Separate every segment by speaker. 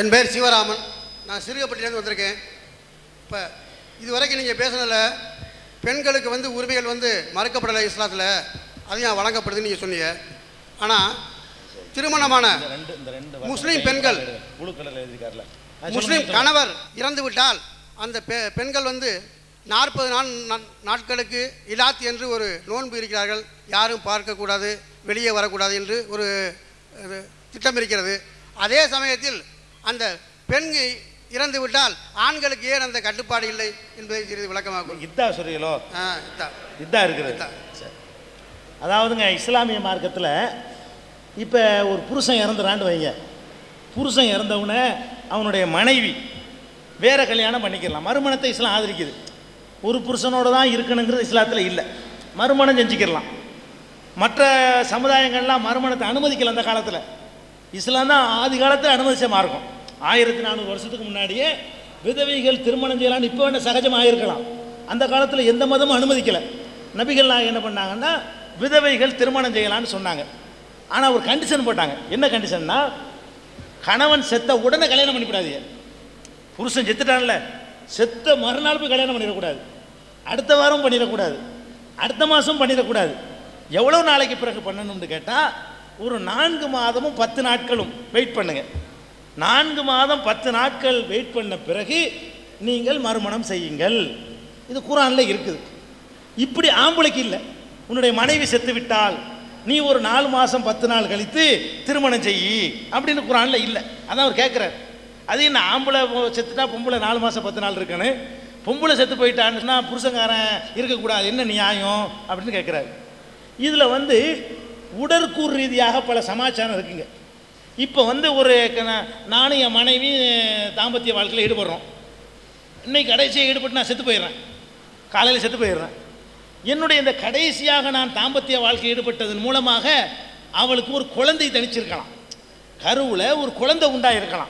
Speaker 1: என் பேர் சிவராமன். நான் சிறுகப்பட்டிலேருந்து வந்திருக்கேன். இப்போ இது வரைக்கும் நீங்கள் பேசுனதில் பெண்களுக்கு வந்து உரிமைகள் வந்து மறுக்கப்படலை இஸ்லாத்தில். அதையும் வழங்கப்படுதுன்னு நீங்கள் சொன்னீங்க. ஆனால் திருமணமான முஸ்லீம் பெண்கள் முஸ்லீம். கணவர் இறந்து விட்டால் அந்த பெ பெண்கள் வந்து நாற்பது நாள் நாட்களுக்கு இலாத் என்று ஒரு நோன்பு இருக்கிறார்கள். யாரும் பார்க்கக்கூடாது வெளியே வரக்கூடாது என்று ஒரு திட்டம் இருக்கிறது. அதே சமயத்தில் அந்த பெண் இறந்து விட்டால் ஆண்களுக்கு ஏன் அந்த கட்டுப்பாடு இல்லை என்பதை சிறிது விளக்கமாக்கும்
Speaker 2: இதா சொல்றீங்களோ?
Speaker 1: ஆ இதான்.
Speaker 2: இதா இருக்குது. அதாவதுங்க இஸ்லாமிய மார்க்கத்தில் இப்போ ஒரு புருஷன் இறந்துறான்னு வைங்க. புருஷன் இறந்தவுடனே அவனுடைய மனைவி வேற கல்யாணம் பண்ணிக்கலாம். மறுமணத்தை இஸ்லாம் ஆதரிக்குது. ஒரு புருஷனோட தான் இருக்கணுங்கிறது இஸ்லாத்தில் இல்லை. மறுமணம் செஞ்சுக்கிடலாம் மற்ற சமுதாயங்கள்லாம் மறுமணத்தை அனுமதிக்கல அந்த காலத்தில். இஸ்லாம் தான் ஆதி காலத்தில் அனுமதிச்ச மார்க்கம். ஆயிரத்தி நானூறு வருஷத்துக்கு முன்னாடியே விதவைகள் திருமணம் செய்யலாம்னு இப்போ என்ன சகஜமாக இருக்கலாம் அந்த காலத்தில் எந்த மதமும் அனுமதிக்கலை. நபிகள் நாயகம் என்ன பண்ணாங்கன்னா விதவைகள் திருமணம் செய்யலாம்னு சொன்னாங்க. ஆனால் ஒரு கண்டிஷன் போட்டாங்க. என்ன கண்டிஷன்னா கணவன் செத்த உடனே கல்யாணம் பண்ணிவிடாதீங்க புருஷன் செத்துட்டான்ல. செத்த மறுநாள் போய் கல்யாணம் பண்ணிடக்கூடாது. அடுத்த வாரம் பண்ணிடக்கூடாது. அடுத்த மாதம் பண்ணிடக்கூடாது. எவ்வளோ நாளைக்கு பிறகு பண்ணணும்னு கேட்டால் ஒரு நான்கு மாதமும் பத்து நாட்களும். வெயிட் பண்ணுங்க. நான்கு மாதம் பத்து நாட்கள் வெயிட் பண்ண பிறகு நீங்கள் மறுமணம் செய்யுங்கள். இது குரானில் இருக்குது. இப்படி ஆம்பளைக்கு இல்லை. உன்னுடைய மனைவி செத்து விட்டால் நீ ஒரு நாலு மாதம் பத்து நாள் கழித்து திருமணம் செய் அப்படின்னு குரானில் இல்லை. அதான் அவர் கேட்குறாரு அது என்ன ஆம்பளை செத்துட்டா பொம்பளை நாலு மாதம் பத்து நாள் இருக்குன்னு பொம்பளை செத்து போயிட்டான்னு புருஷங்காரன் இருக்கக்கூடாது. என்ன நியாயம்? அப்படின்னு கேட்குறாரு இதில் வந்து உடற்கூறு ரீதியாக பல சமாச்சாரம் இருக்குங்க. இப்போ வந்து ஒரு க- நானும் என் மனைவி தாம்பத்திய வாழ்க்கையில் ஈடுபடுறோம். இன்னைக்கு கடைசியாக ஈடுபட்டு நான் செத்து போயிடுறேன். காலையில் செத்து போயிடுறேன். என்னுடைய இந்த கடைசியாக நான் தாம்பத்திய வாழ்க்கை ஈடுபட்டதன் மூலமாக அவளுக்கு ஒரு குழந்தை தனிச்சிருக்கலாம். கருவில் ஒரு குழந்தை உண்டாயிருக்கலாம்.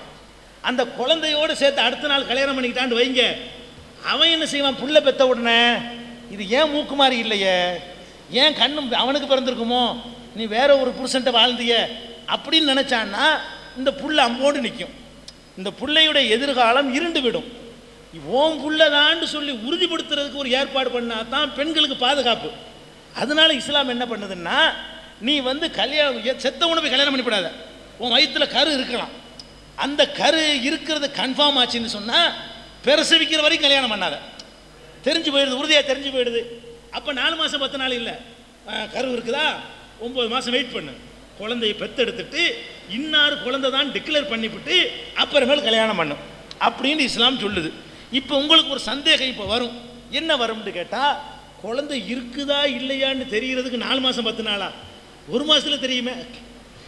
Speaker 2: அந்த குழந்தையோடு சேர்த்து அடுத்த நாள் கல்யாணம் பண்ணிக்கிட்டான்னு வைங்க. அவன் என்ன செய்வான்? புள்ள பெத்த உடனே இது ஏன் மூக்குமாரி இல்லையே? ஏன் கண்ணும் அவனுக்கு பிறந்திருக்குமோ? நீ வேற ஒரு புருஷன்ட்ட வாழ்ந்திய அப்படின்னு நினைச்சான்னா இந்த புள்ள அம்போடு நிற்கும் இந்த பிள்ளையுடைய எதிர்காலம் இருண்டு விடும் ஓம் புள்ளதான்னு சொல்லி உறுதிப்படுத்துறதுக்கு ஒரு ஏற்பாடு பண்ணா தான் பெண்களுக்கு பாதுகாப்பு. அதனால இஸ்லாம் என்ன பண்ணுதுன்னா நீ வந்து கல்யாணம் எ- செத்தவனை போய் கல்யாணம் பண்ணிவிடாத உன் வயிற்றுல கரு இருக்கலாம். அந்த கரு இருக்கிறது கன்ஃபார்ம் ஆச்சுன்னு சொன்னால் பிரசவிக்கிற வரைக்கும் கல்யாணம் பண்ணாத. தெரிஞ்சு போயிடுது உறுதியாக தெரிஞ்சு போயிடுது. அப்போ நாலு மாதம் பத்து நாள் இல்லை. கரு இருக்குதா? ஒம்பது மாதம் வெயிட் பண்ணு. குழந்தையை பெத்தெடுத்துட்டு இன்னார் குழந்தை தான் டிக்ளேர் பண்ணிவிட்டு அப்புறமேல் கல்யாணம் பண்ணும். அப்படின்னு இஸ்லாம் சொல்லுது. இப்போ உங்களுக்கு ஒரு சந்தேகம் இப்போ வரும். என்ன வரும்னு கேட்டால் குழந்தை இருக்குதா இல்லையான்னு தெரிகிறதுக்கு நாலு மாதம் பத்து நாளா? ஒரு மாதத்தில் தெரியுமே.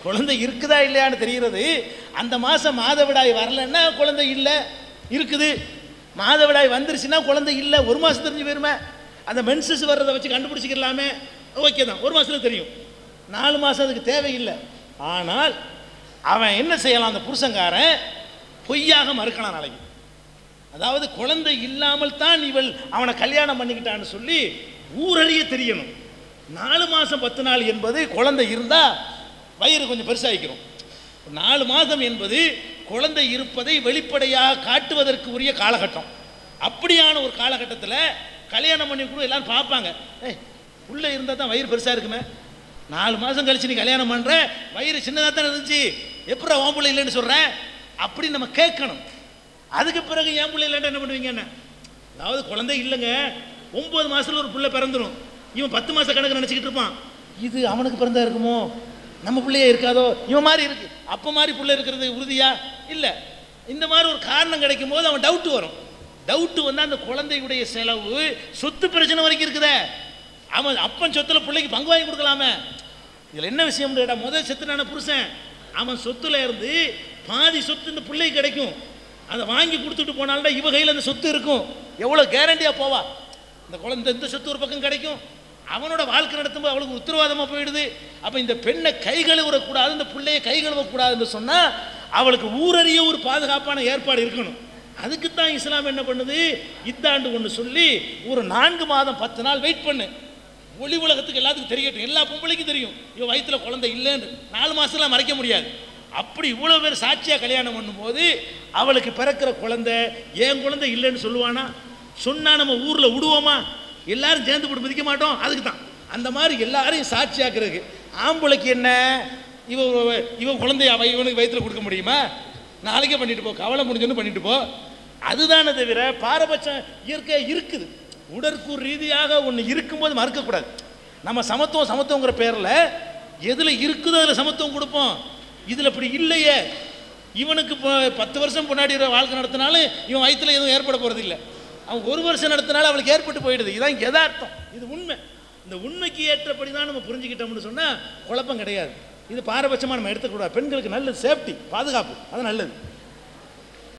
Speaker 2: குழந்தை இருக்குதா இல்லையான்னு தெரிகிறது அந்த மாதம் மாதவிடாய் வரலன்னா குழந்தை இல்லை. இருக்குது. மாதவிடாய் வந்துருச்சுன்னா குழந்தை இல்லை. ஒரு மாதம் தெரிஞ்சு போயிருமே. அந்த மென்சஸ் வர்றதை வச்சு கண்டுபிடிச்சிக்கலாமே. ஓகே தான். ஒரு மாதத்துல தெரியும். நாலு மாதம் அதுக்கு தேவையில்லை. ஆனால் அவன் என்ன செய்யலாம்? அந்த புருஷங்காரன் பொய்யாக மறுக்கலாம் நாளைக்கு. அதாவது குழந்தை இல்லாமல் தான் இவள் அவனை கல்யாணம் பண்ணிக்கிட்டான்னு சொல்லி ஊரறிய தெரியணும். நாலு மாதம் பத்து நாள் என்பது குழந்தை இருந்தால் வயிறு கொஞ்சம் பெருசாகிக்கிறோம் நாலு மாதம் என்பது குழந்தை இருப்பதை வெளிப்படையாக காட்டுவதற்கு உரிய காலகட்டம். அப்படியான ஒரு காலகட்டத்தில் கல்யாணம் பண்ணி கூட எல்லாரும் பார்ப்பாங்க. ஏய் உள்ளே இருந்தால் தான் வயிறு பெருசாக இருக்குமே. நாலு மாதம் கழிச்சு நீ கல்யாணம் பண்ணுற வயிறு சின்னதாக தான் இருந்துச்சு. எப்படா உன் பிள்ளை இல்லைன்னு சொல்கிற அப்படி நம்ம கேட்கணும். அதுக்கு பிறகு என் பிள்ளை இல்லைன்னா என்ன பண்ணுவீங்க என்ன? அதாவது குழந்தை இல்லைங்க. ஒம்பது மாதத்தில் ஒரு பிள்ளை பிறந்துடும் இவன் பத்து மாத கணக்கு நினச்சிக்கிட்டு இருப்பான். இது அவனுக்கு பிறந்தா இருக்குமோ? நம்ம பிள்ளையே இருக்காதோ? இவன் மாதிரி இருக்கு. அப்போ மாதிரி பிள்ளை இருக்கிறது உறுதியா? இல்லை. இந்த மாதிரி ஒரு காரணம் கிடைக்கும் போது அவன் டவுட் வரும். டவுட்டு வந்து அந்த குழந்தையுடைய செலவு சொத்து பிரச்சனை வரைக்கும் இருக்குதே. அவன் அப்பன் சொத்துல பிள்ளைக்கு பங்கு வாங்கி கொடுக்கலாமே. இதில் என்ன விஷயம் கேட்டால் முதல் செத்துனான புருஷன். அவன் சொத்துல இருந்து பாதி சொத்து இந்த பிள்ளைக்கு கிடைக்கும். அதை வாங்கி கொடுத்துட்டு போனால்தான் இவ கையில் அந்த சொத்து இருக்கும். எவ்வளோ கேரண்டியாக போவா? இந்த குழந்தை இந்த சொத்து ஒரு பக்கம் கிடைக்கும். அவனோட வாழ்க்கை நடத்தும்போது அவளுக்கு உத்தரவாதமாக போயிடுது. அப்போ இந்த பெண்ணை கை கழுவுறக்கூடாது இந்த பிள்ளையை கை கழுவக்கூடாதுன்னு சொன்னால் அவளுக்கு ஊரறிய ஒரு பாதுகாப்பான ஏற்பாடு இருக்கணும். அதுக்கு தான் இஸ்லாம் என்ன பண்ணுது? இத்தாண்டு ஒன்று சொல்லி ஒரு நான்கு மாதம் பத்து நாள் வெயிட் பண்ணு. ஒளி உலகத்துக்கு எல்லாத்துக்கும் தெரியட்டும். எல்லா பொம்பளைக்கும் தெரியும். இவன் வயிற்றுல குழந்தை இல்லைன்னு. நாலு மாதம்லாம் மறைக்க முடியாது. அப்படி இவ்வளோ பேர் சாட்சியாக கல்யாணம் பண்ணும்போது அவளுக்கு பிறக்கிற குழந்தை என் குழந்தை இல்லைன்னு சொல்லுவானா? சொன்னால் நம்ம ஊரில் விடுவோமா? எல்லாரும் சேர்ந்து போட்டு மிதிக்க மாட்டோம். அதுக்கு தான் அந்த மாதிரி எல்லாரையும் சாட்சியாக்குறதுக்கு. ஆம்பளைக்கு என்ன? இவ இவ குழந்தைய? அவ இவனுக்கு வயிற்றுல கொடுக்க முடியுமா? நாளைக்கே பண்ணிட்டு போ. கவலை முடிஞ்சோன்னு பண்ணிட்டு போ. அதுதானே தவிர பாரபட்சம் இயற்கை இருக்குது. உடற்கூறு ரீதியாக ஒன்று இருக்கும்போது மறுக்கக்கூடாது. நம்ம சமத்துவம் சமத்துவங்கிற பேரில் எதில் இருக்குதோ அதில் சமத்துவம் கொடுப்போம். இதில் இப்படி இல்லையே. இவனுக்கு இப்போ பத்து வருஷம் முன்னாடி வாழ்க்கை நடத்தினாலும் இவன் வயிற்றில் எதுவும் ஏற்பட போகிறது இல்லை அவன் ஒரு வருஷம் நடத்தினாலும் அவளுக்கு ஏற்பட்டு போயிடுது. இதான் எதார்த்தம் இது உண்மை. இந்த உண்மைக்கு ஏற்றபடி தான் நம்ம புரிஞ்சுக்கிட்டோம்னு சொன்னால் குழப்பம் கிடையாது. இது பாரபட்சமாக நம்ம எடுத்துக்கூடாது பெண்களுக்கு நல்லது சேஃப்டி பாதுகாப்பு. அது நல்லது.